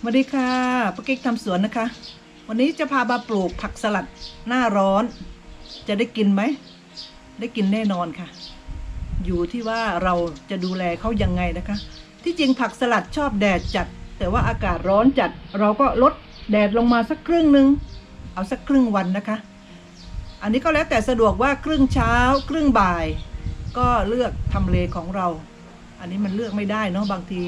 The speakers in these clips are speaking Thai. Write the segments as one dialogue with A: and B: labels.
A: สวัสดีค่ะป้ากิ๊กทำสวนนะคะ วันนี้จะพามาปลูกผักสลัดหน้าร้อน จะได้กินไหม ได้กินแน่นอนค่ะ อยู่ที่ว่าเราจะดูแลเขายังไงนะคะ ที่จริงผักสลัดชอบแดดจัด แต่ว่าอากาศร้อนจัด เราก็ลดแดดลงมาสักครึ่งหนึ่งเอาสักครึ่งวันนะคะ อันนี้ก็แล้วแต่สะดวกว่าครึ่งเช้า ครึ่งบ่าย ก็เลือกทำเลของเรา อันนี้มันเลือกไม่ได้เนาะบางที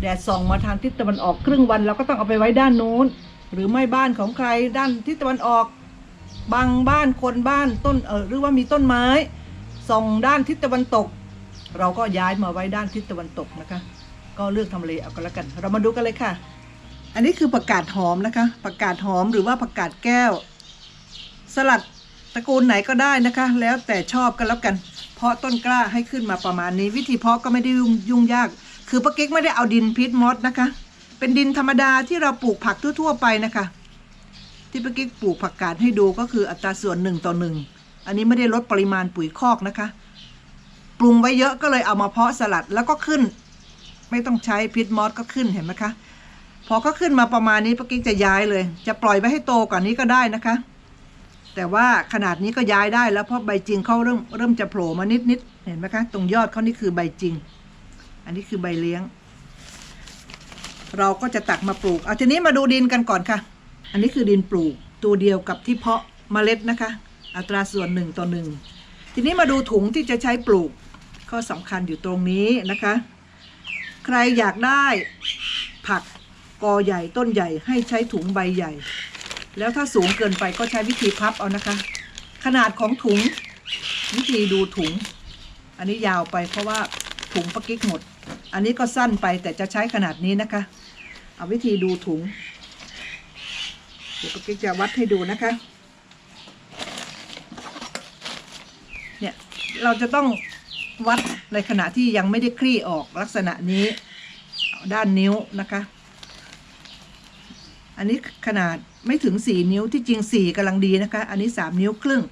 A: แดดส่องมาทางทิศตะวันออกครึ่งวันเราก็ต้องเอาไปไว้ด้านนู้น หรือไม่บ้านของใครด้านทิศตะวันออกบางบ้านคนบ้านต้นเออหรือว่ามีต้นไม้ส่องด้านทิศตะวันตก เราก็ย้ายมาไว้ด้านทิศตะวันตกนะคะ ก็เลือกทำเลเอาก็แล้วกัน เรามาดูกันเลยค่ะ อันนี้คือผักกาดหอมนะคะผักกาดหอมหรือว่าผักกาดแก้ว สลัดตระกูลไหนก็ได้นะคะ แล้วแต่ชอบกันแล้วกัน เพาะต้นกล้าให้ขึ้นมาประมาณนี้ วิธีเพาะก็ไม่ได้ยุ่งยุ่งยาก คือป้ากิ๊กไม่ได้เอาดินพิษมอสนะคะ เป็นดินธรรมดาที่เราปลูกผักทั่วๆไปนะคะ ที่ป้ากิ๊กปลูกผักกาดให้ดูก็คืออัตราส่วนหนึ่งต่อหนึ่งอันนี้ไม่ได้ลดปริมาณปุ๋ยคอกนะคะ ปรุงไว้เยอะก็เลยเอามาเพาะสลัดแล้วก็ขึ้น ไม่ต้องใช้พิษมอสก็ขึ้นเห็นไหมคะพอก็ขึ้นมาประมาณนี้ป้ากิ๊กจะย้ายเลย จะปล่อยไว้ให้โตกว่านี้ก็ได้นะคะ แต่ว่าขนาดนี้ก็ย้ายได้แล้วเพราะใบจริงเขาเริ่มเริ่มจะโผล่มานิดนิดๆเห็นไหมคะ ตรงยอดเขานี่คือใบจริง อันนี้คือใบเลี้ยง เราก็จะตักมาปลูก เอาทีนี้มาดูดินกันก่อนค่ะ อันนี้คือดินปลูก ตัวเดียวกับที่เพาะเมล็ดนะคะ อัตราส่วนหนึ่งต่อหนึ่งทีนี้มาดูถุงที่จะใช้ปลูก ข้อสำคัญอยู่ตรงนี้นะคะ ใครอยากได้ผักกอใหญ่ต้นใหญ่ให้ใช้ถุงใบใหญ่ แล้วถ้าสูงเกินไปก็ใช้วิธีพับเอานะคะ ขนาดของถุง วิธีดูถุง อันนี้ยาวไปเพราะว่า ถุงปะกิ๊กหมด อันนี้ก็สั้นไปแต่จะใช้ขนาดนี้นะคะ เอาวิธีดูถุง เดี๋ยวปะกิ๊กจะวัดให้ดูนะคะ เนี่ยเราจะต้องวัดในขณะที่ยังไม่ได้คลี่ออกลักษณะนี้ด้านนิ้วนะคะ อันนี้ขนาดไม่ถึงสี่นิ้วที่จริงสี่กำลังดีนะคะ อันนี้สามนิ้วครึ่ง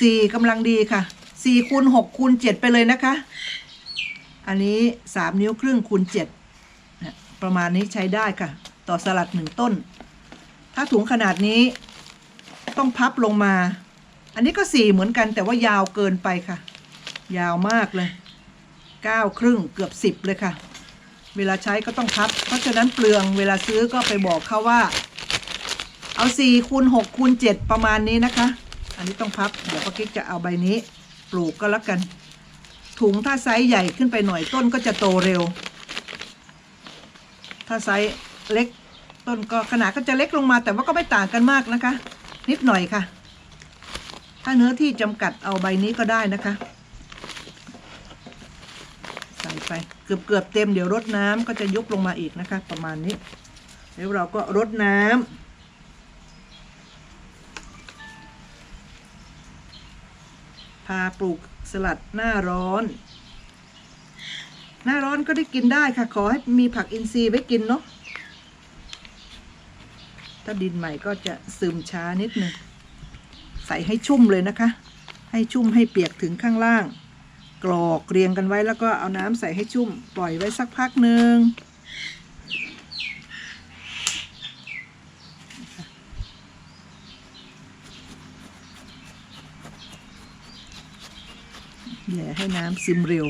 A: สี่กำลังดีค่ะ สี่คูณหกคูณเจ็ดไปเลยนะคะ อันนี้สามนิ้วครึ่งคูณเจ็ดประมาณนี้ใช้ได้ค่ะ ต่อสลัดหนึ่งต้น ถ้าถุงขนาดนี้ต้องพับลงมา อันนี้ก็สี่เหมือนกันแต่ว่ายาวเกินไปค่ะ ยาวมากเลยเก้าครึ่งเกือบสิบเลยค่ะ เวลาใช้ก็ต้องพับ เพราะฉะนั้นเปลืองเวลาซื้อก็ไปบอกเขาว่า เอา4คูณ6คูณ7ประมาณนี้นะคะ อันนี้ต้องพับ เดี๋ยวป้ากิ๊กจะเอาใบนี้ ปลูกก็แล้วกัน ถุงถ้าไซส์ใหญ่ขึ้นไปหน่อยต้นก็จะโตเร็ว ถ้าไซส์เล็กต้นก็ขนาดก็จะเล็กลงมา แต่ว่าก็ไม่ต่างกันมากนะคะ นิดหน่อยค่ะ ถ้าเนื้อที่จำกัดเอาใบนี้ก็ได้นะคะ ใส่ไปเกือบเกือบเต็มเดี๋ยวรดน้ำก็จะยุบลงมาอีกนะคะ ประมาณนี้แล้วเราก็รดน้ำ พาปลูกสลัดหน้าร้อน หน้าร้อนก็ได้กินได้ค่ะ ขอให้มีผักอินทรีย์ไว้กินเนาะถ้าดินใหม่ก็จะซึมช้านิดนึงใส่ให้ชุ่มเลยนะคะ ให้ชุ่มให้เปียกถึงข้างล่าง กรอกเรียงกันไว้แล้วก็เอาน้ำใส่ให้ชุ่ม ปล่อยไว้สักพักหนึ่ง แย่ให้น้ำซึมเร็ว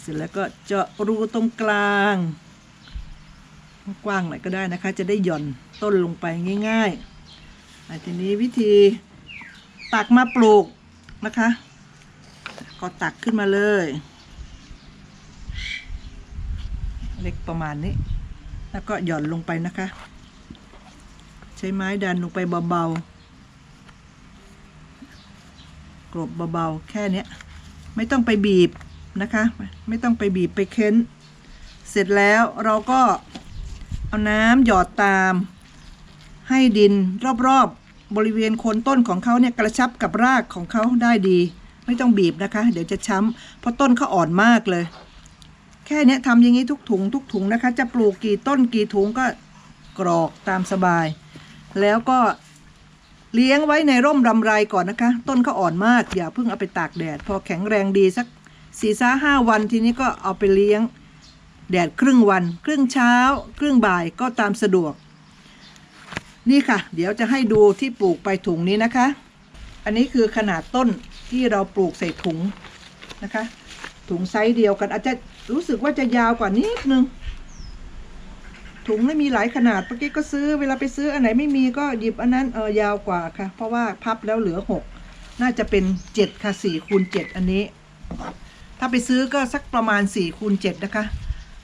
A: เสร็จแล้วก็เจาะรูตรงกลาง กว้างหน่อยก็ได้นะคะ จะได้หย่อนต้นลงไปง่ายๆอทีนี้วิธีตักมาปลูกนะคะ ก็ตักขึ้นมาเลย เล็กประมาณนี้ แล้วก็หย่อนลงไปนะคะ ใช้ไม้ดันลงไปเบาๆ กรบเบาๆ แค่เนี้ยไม่ต้องไปบีบนะคะ ไม่ต้องไปบีบไปเค้น เสร็จแล้วเราก็เอาน้ำหยอดตาม ให้ดินรอบๆบริเวณโคนต้นของเขาเนี่ยกระชับกับรากของเขาได้ดี ไม่ต้องบีบนะคะ เดี๋ยวจะช้ำเพราะต้นเขาอ่อนมากเลย แค่เนี้ยทำอย่างนี้ทุกถุงทุกถุงนะคะ จะปลูกกี่ต้นกี่ถุงก็กรอกตามสบาย แล้วก็ เลี้ยงไว้ในร่มรำไรก่อนนะคะ ต้นเขาอ่อนมากอย่าเพิ่งเอาไปตากแดด พอแข็งแรงดีสักสี่ซ้าห้าวันทีนี้ก็เอาไปเลี้ยงแดดครึ่งวัน ครึ่งเช้า ครึ่งบ่ายก็ตามสะดวก นี่ค่ะ เดี๋ยวจะให้ดูที่ปลูกไปถุงนี้นะคะ อันนี้คือขนาดต้นที่เราปลูกใส่ถุงนะคะ ถุงไซส์เดียวกันอาจจะรู้สึกว่าจะยาวกว่านิดนึง ถุงไม่มีหลายขนาดเมื่อกี้ก็ซื้อเวลาไปซื้ออันไหนไม่มีก็หยิบอันนั้นเออยาวกว่าค่ะ เพราะว่าพับแล้วเหลือหกน่าจะเป็นเจ็ดค่ะสี่คูณเจ็ดอันนี้ ถ้าไปซื้อก็สักประมาณสี่คูณเจ็ดนะคะ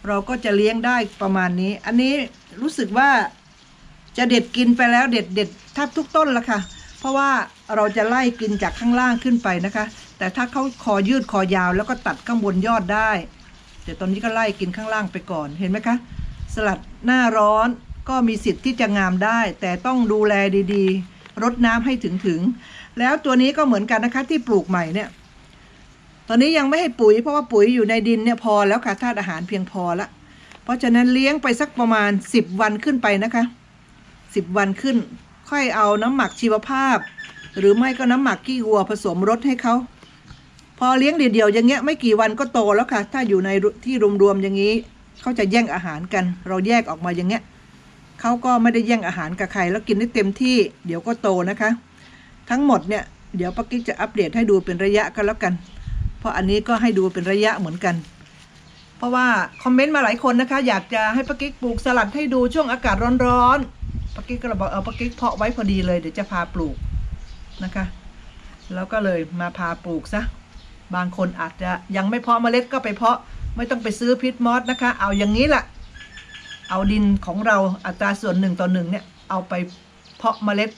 A: เราก็จะเลี้ยงได้ประมาณนี้ อันนี้รู้สึกว่าจะเด็ดกินไปแล้วเด็ดเด็ดแทบทุกต้นละค่ะ เพราะว่าเราจะไล่กินจากข้างล่างขึ้นไปนะคะ แต่ถ้าเขาคอยืดคอยาวแล้วก็ตัดข้างบนยอดได้ เดี๋ยวตอนนี้ก็ไล่กินข้างล่างไปก่อนเห็นไหมคะ สลัดหน้าร้อนก็มีสิทธิ์ที่จะงามได้ แต่ต้องดูแลดีๆ รดน้ำให้ถึงๆแล้วตัวนี้ก็เหมือนกันนะคะที่ปลูกใหม่เนี่ย ตอนนี้ยังไม่ให้ปุ๋ยเพราะว่าปุ๋ยอยู่ในดินเนี่ยพอแล้วค่ะธาตุอาหารเพียงพอละ เพราะฉะนั้นเลี้ยงไปสักประมาณ 10 วันขึ้นไปนะคะ 10 วันขึ้น ค่อยเอาน้ำหมักชีวภาพ หรือไม่ก็น้ำหมักขี้วัวผสมรสให้เขาพอเลี้ยงเดี่ยวๆอย่างเงี้ยไม่กี่วันก็โตแล้วค่ะ ถ้าอยู่ในที่รวมๆอย่างนี้ เขาจะแย่งอาหารกัน เราแยกออกมาอย่างเงี้ยเขาก็ไม่ได้แย่งอาหารกับใคร แล้วกินได้เต็มที่เดี๋ยวก็โตนะคะ ทั้งหมดเนี่ยเดี๋ยวปักกิ๊กจะอัปเดตให้ดูเป็นระยะกันแล้วกัน เพราะอันนี้ก็ให้ดูเป็นระยะเหมือนกัน เพราะว่าคอมเมนต์มาหลายคนนะคะ อยากจะให้ปักกิ๊กปลูกสลัดให้ดูช่วงอากาศร้อนๆปักกิ๊กก็เลยบอกเอาปักกิ๊กเพาะไว้พอดีเลยเดี๋ยวจะพาปลูกนะคะ แล้วก็เลยมาพาปลูกซะบางคนอาจจะยังไม่เพาะเมล็ดก็ไปเพาะ ไม่ต้องไปซื้อพิษมอสนะคะ เอาอย่างนี้แหละเอาดินของเราอัตราส่วนหนึ่งต่อหนึ่งเนี่ย เอาไปเพาะเมล็ด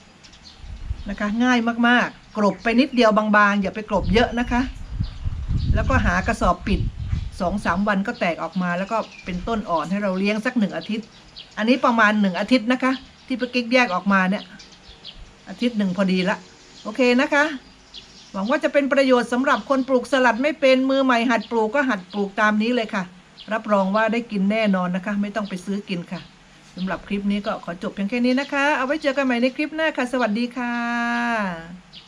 A: นะคะ ง่ายมากๆ กรบไปนิดเดียวบางๆ อย่าไปกรบเยอะนะคะ แล้วก็หากระสอบปิดสองสามวันก็แตกออกมาแล้วก็เป็นต้นอ่อนให้เราเลี้ยงสักหนึ่งอาทิตย์ อันนี้ประมาณหนึ่งอาทิตย์นะคะ ที่ปะกิ๊กแยกออกมาเนี่ย อาทิตย์หนึ่งพอดีละ โอเคนะคะ หวังว่าจะเป็นประโยชน์สำหรับคนปลูกสลัดไม่เป็นมือใหม่หัดปลูกก็หัดปลูกตามนี้เลยค่ะ รับรองว่าได้กินแน่นอนนะคะ ไม่ต้องไปซื้อกินค่ะสำหรับคลิปนี้ก็ขอจบเพียงแค่นี้นะคะ เอาไว้เจอกันใหม่ในคลิปหน้าค่ะ สวัสดีค่ะ